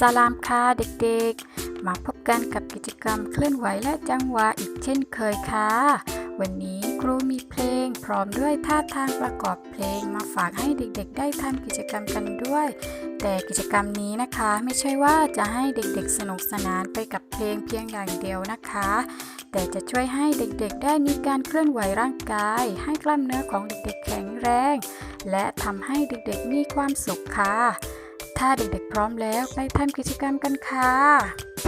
สลามค่ะเด็กๆ มาพบกันกับกิจกรรมเคลื่อนไหวและจังหวะอีกเช่นเคยค่ะ วันนี้ครูมีเพลงพร้อมด้วยท่าทางประกอบเพลงมาฝากให้เด็กๆ ได้ทำกิจกรรมกันด้วย แต่กิจกรรมนี้นะคะไม่ใช่ว่าจะให้เด็กๆ สนุกสนานไปกับเพลงเพียงอย่างเดียวนะคะ แต่จะช่วยให้เด็กๆ ได้มีการเคลื่อนไหวร่างกาย ให้กล้ามเนื้อของเด็กๆ แข็งแรง และทำให้เด็กๆ มีความสุขค่ะ ถ้าเด็กๆพร้อมแล้วไปทำกิจกรรมกันค่ะ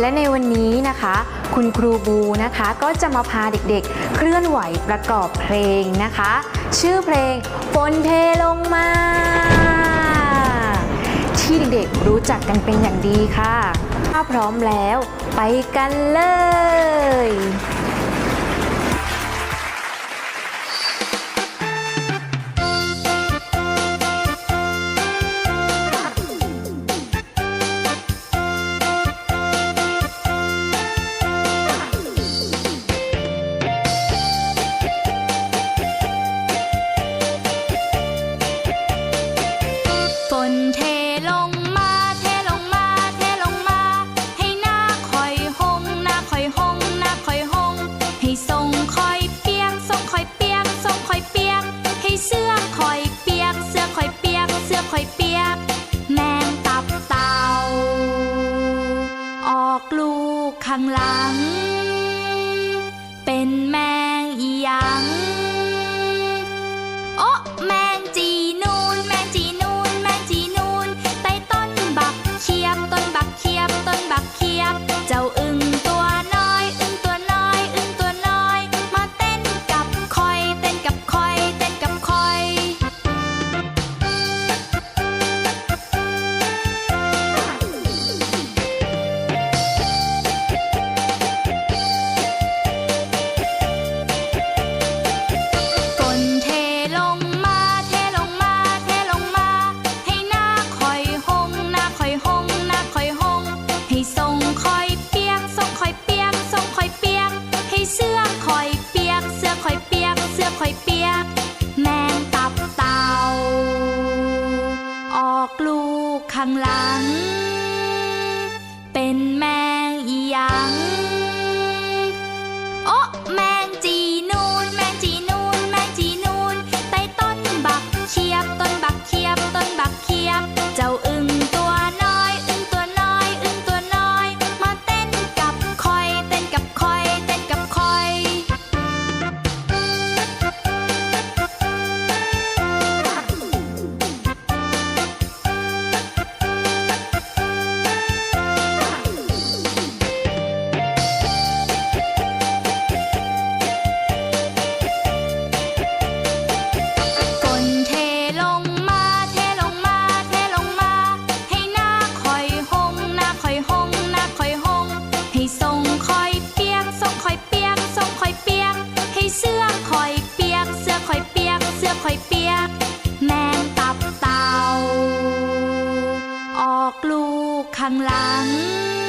และในวันนี้นะคะ คุณครูบูนะคะก็จะมาพาเด็กๆ เคลื่อนไหวประกอบเพลงนะคะ ชื่อเพลงฝนเทลงมา ที่เด็กๆรู้จักกันเป็นอย่างดีค่ะ ถ้าพร้อมแล้วไปกันเลย ข้างหลัง ข้างหลัง ข้างหลัง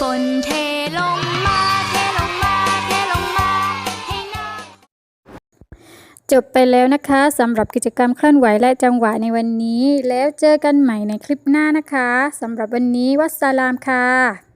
ฝนเทลงมาเทลงมาเทลงมาให้น้าจบไปแล้วนะคะสำหรับกิจกรรมเคลื่อนไหวและจังหวะในวันนี้ แล้วเจอกันใหม่ในคลิปหน้านะคะสำหรับวันนี้วัสสลามค่ะ